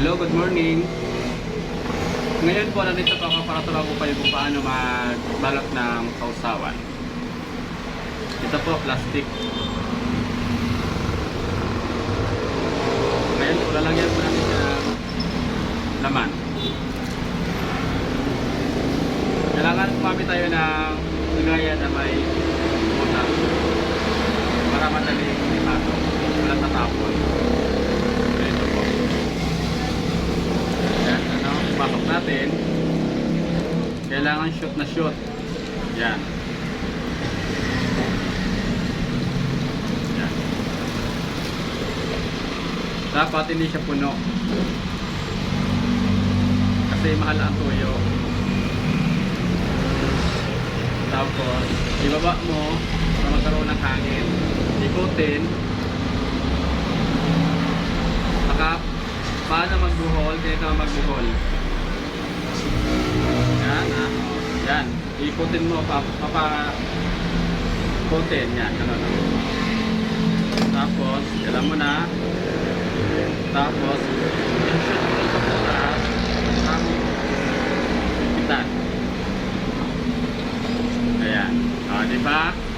Hello, good morning. Ngayon po, nandito po ako para turo ko kayo kung paano magbalot ng sausawan. Ito po, plastic. Ngayon po, lalagyan po natin ng laman. Kailangan kumamit tayo ng lagayan na may natin. Kailangan shoot na shoot. Yan. Dapat hindi siya puno. Kasi mahal ang tuyo. Tapos, ibaba mo para magkaroon ng hangin. Ikutin. Saka, paano magbuhol? Kaya ka magbuhol. Yan. Ikutin mo, pa, papa, ikutin. Yan, ganun. ah. Tapos, alam mo na. Tapos. Ayan. O, di ba?